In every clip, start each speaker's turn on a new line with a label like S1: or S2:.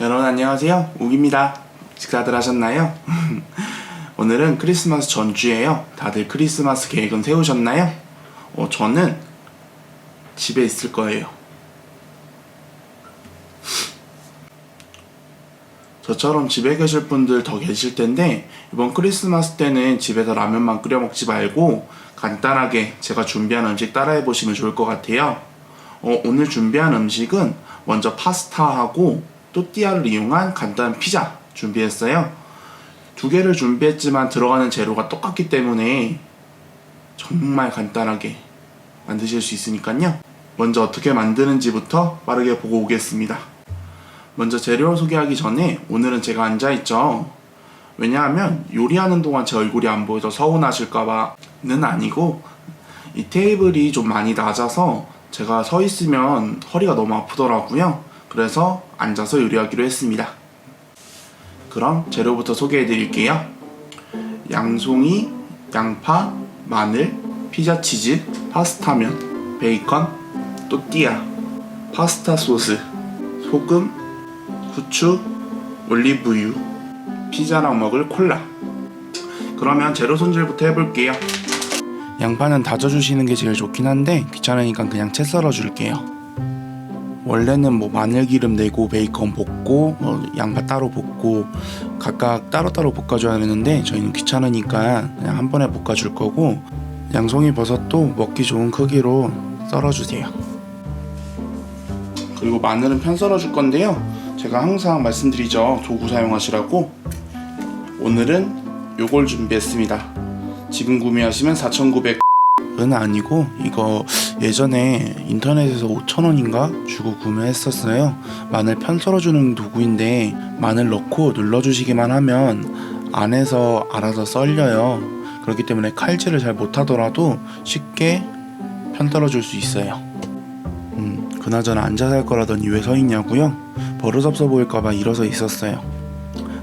S1: 안녕하세요. 욱입니다. 식사들 하셨나요? 오늘은 크리스마스 전주예요. 다들 크리스마스 계획은 세우셨나요? 어, 저는 집에 있을 거예요. 저처럼 집에 계실 분들 더 계실 텐데 이번 크리스마스 때는 집에서 라면만 끓여 먹지 말고 간단하게 제가 준비한 음식 따라해 보시면 좋을 것 같아요. 어, 오늘 준비한 음식은 먼저 파스타하고 또띠아를 이용한 간단한 피자 준비했어요. 두 개를 준비했지만 들어가는 재료가 똑같기 때문에 정말 간단하게 만드실 수 있으니까요. 먼저 어떻게 만드는지부터 빠르게 보고 오겠습니다. 먼저 재료를 소개하기 전에 오늘은 제가 앉아있죠. 왜냐하면 요리하는 동안 제 얼굴이 안 보여서 서운하실까봐는 아니고 이 테이블이 좀 많이 낮아서 제가 서 있으면 허리가 너무 아프더라고요. 그래서 앉아서 요리하기로 했습니다. 그럼 재료부터 소개해 드릴게요. 양송이, 양파, 마늘, 피자 치즈, 파스타면, 베이컨, 또띠아, 파스타 소스, 소금, 후추, 올리브유, 피자랑 먹을 콜라. 그러면 재료 손질부터 해볼게요. 양파는 다져주시는 게 제일 좋긴 한데 귀찮으니까 그냥 채 썰어 줄게요. 원래는 뭐 마늘 기름 내고 베이컨 볶고 뭐 양파 따로 볶고 각각 따로따로 볶아줘야 되는데 저희는 귀찮으니까 그냥 한 번에 볶아줄 거고 양송이 버섯도 먹기 좋은 크기로 썰어주세요. 그리고 마늘은 편 썰어줄 건데요. 제가 항상 말씀드리죠. 도구 사용하시라고. 오늘은 요걸 준비했습니다. 지금 구매하시면 4,900. 은 아니고 이거 예전에 인터넷에서 5,000원인가 주고 구매했었어요. 마늘 편 썰어주는 도구인데 마늘 넣고 눌러주시기만 하면 안에서 알아서 썰려요. 그렇기 때문에 칼질을 잘 못하더라도 쉽게 편 썰어줄 수 있어요. 음, 그나저나 앉아서 할 거라더니 왜 서 있냐고요? 버릇없어 보일까봐 일어서 있었어요.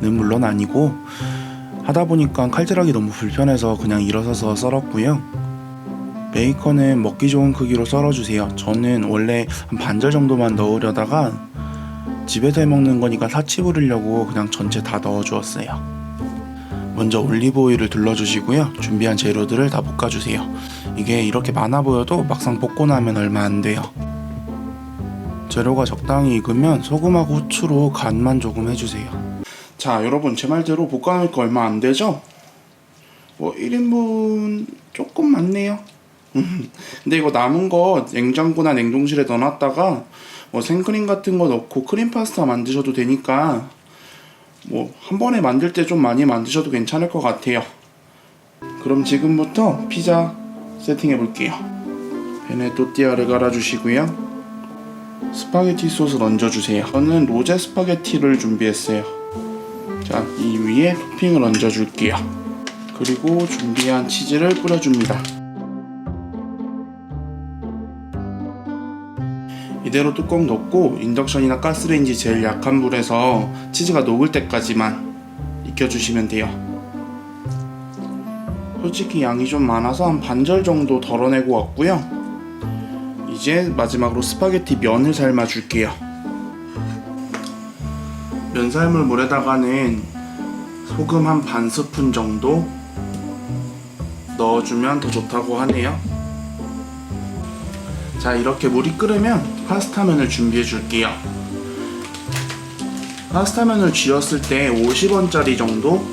S1: 는 물론 아니고 하다 보니까 칼질하기 너무 불편해서 그냥 일어서서 썰었고요. 베이컨은 먹기 좋은 크기로 썰어주세요. 저는 원래 한 반절 정도만 넣으려다가 집에서 해 먹는 거니까 사치 부리려고 그냥 전체 다 넣어주었어요. 먼저 올리브 오일을 둘러주시고요. 준비한 재료들을 다 볶아주세요. 이게 이렇게 많아 보여도 막상 볶고 나면 얼마 안 돼요. 재료가 적당히 익으면 소금하고 후추로 간만 조금 해주세요. 자, 여러분 제 말대로 볶아놓을 거 얼마 안 되죠? 뭐 1인분 조금 많네요. 음, 근데 이거 남은 거 냉장고나 냉동실에 넣어놨다가 뭐 생크림 같은 거 넣고 크림 파스타 만드셔도 되니까 뭐 한 번에 만들 때 좀 많이 만드셔도 괜찮을 것 같아요. 그럼 지금부터 피자 세팅해 볼게요. 팬에 또띠아를 갈아주시고요. 스파게티 소스 얹어주세요. 저는 로제 스파게티를 준비했어요. 자, 이 위에 토핑을 얹어줄게요. 그리고 준비한 치즈를 뿌려줍니다. 이대로 뚜껑 덮고 인덕션이나 가스레인지 제일 약한 불에서 치즈가 녹을 때까지만 익혀주시면 돼요. 솔직히 양이 좀 많아서 한 반절 정도 덜어내고 왔고요. 이제 마지막으로 스파게티 면을 삶아 줄게요. 면 삶을 물에다가는 소금 한 반 스푼 정도 넣어주면 더 좋다고 하네요. 자 이렇게 물이 끓으면 파스타면을 준비해 줄게요. 파스타면을 쥐었을 때 50원짜리 정도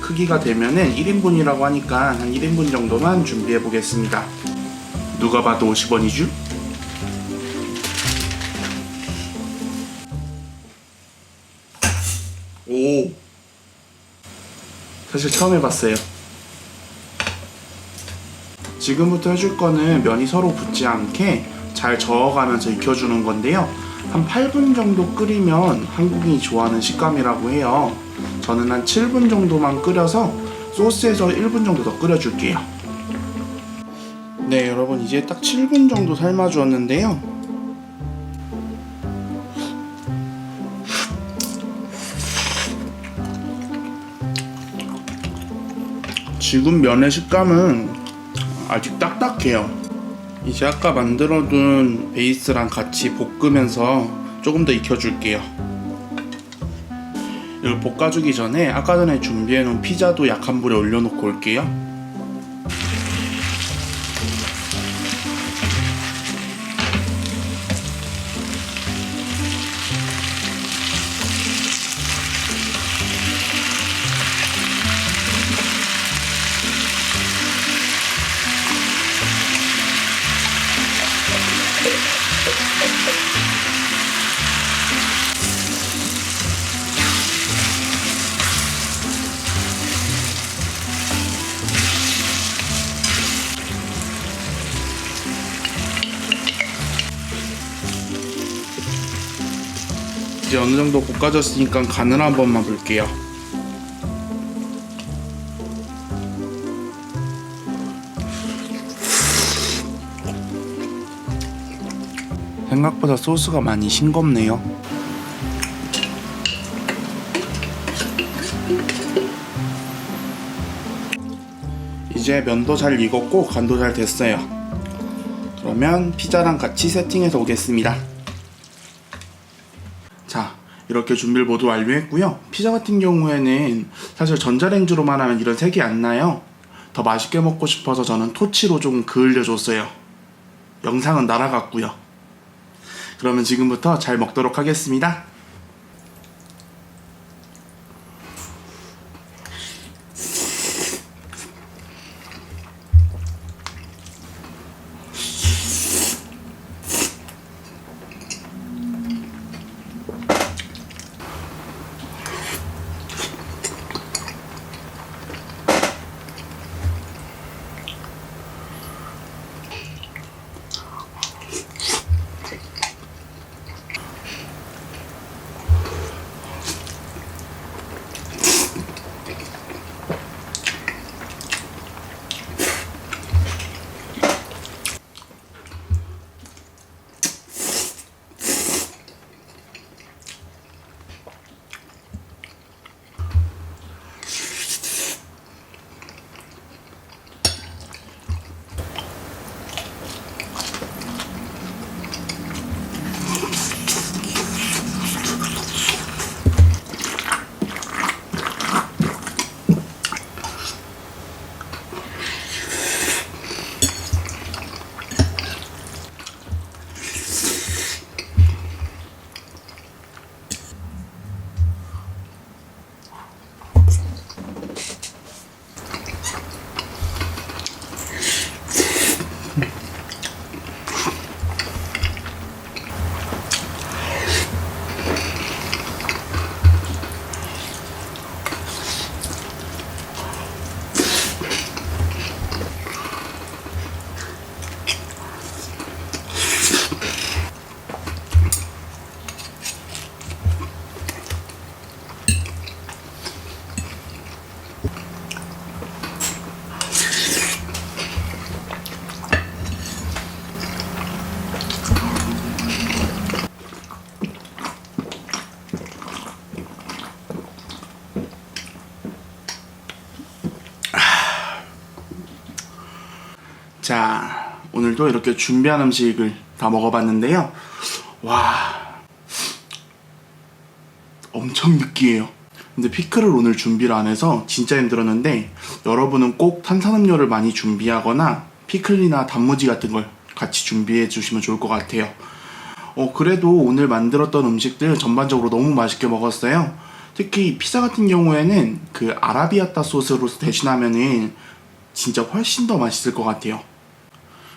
S1: 크기가 되면은 1인분이라고 하니까 한 1인분 정도만 준비해 보겠습니다. 누가 봐도 50원이죠? 오! 사실 처음 해봤어요. 지금부터 해줄 거는 면이 서로 붙지 않게 잘 저어가면서 익혀주는 건데요. 한 8분 정도 끓이면 한국인이 좋아하는 식감이라고 해요. 저는 한 7분 정도만 끓여서 소스에서 1분 정도 더 끓여줄게요. 네, 여러분 이제 딱 7분 정도 삶아주었는데요. 지금 면의 식감은 아직 딱딱해요. 이제 아까 만들어둔 베이스랑 같이 볶으면서 조금 더 익혀줄게요. 이걸 볶아주기 전에 아까 전에 준비해놓은 피자도 약한 불에 올려놓고 올게요. 이제 어느 정도 볶아졌으니까 간을 한 번만 볼게요. 생각보다 소스가 많이 싱겁네요. 이제 면도 잘 익었고 간도 잘 됐어요. 그러면 피자랑 같이 세팅해서 오겠습니다. 자, 이렇게 준비를 모두 완료했고요. 피자 같은 경우에는 사실 전자레인지로만 하면 이런 색이 안 나요. 더 맛있게 먹고 싶어서 저는 토치로 좀 그을려 줬어요. 영상은 날아갔고요. 그러면 지금부터 잘 먹도록 하겠습니다. 자, 오늘도 이렇게 준비한 음식을 다 먹어봤는데요. 와, 엄청 느끼해요. 근데 피클을 오늘 준비를 안 해서 진짜 힘들었는데 여러분은 꼭 탄산음료를 많이 준비하거나 피클이나 단무지 같은 걸 같이 준비해 주시면 좋을 것 같아요. 어, 그래도 오늘 만들었던 음식들 전반적으로 너무 맛있게 먹었어요. 특히 피자 같은 경우에는 그 아라비아따 소스로 대신하면은 진짜 훨씬 더 맛있을 것 같아요.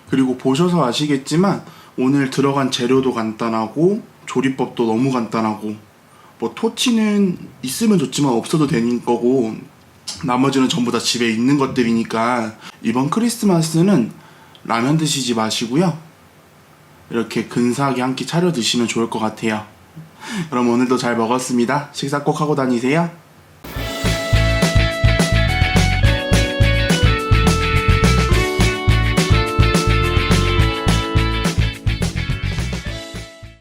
S1: 그리고 보셔서 아시겠지만 오늘 들어간 재료도 간단하고 조리법도 너무 간단하고 뭐 토치는 있으면 좋지만 없어도 되는 거고 나머지는 전부 다 집에 있는 것들이니까 이번 크리스마스는 라면 드시지 마시고요. 이렇게 근사하게 한 끼 차려 드시면 좋을 것 같아요. 그럼 오늘도 잘 먹었습니다. 식사 꼭 하고 다니세요.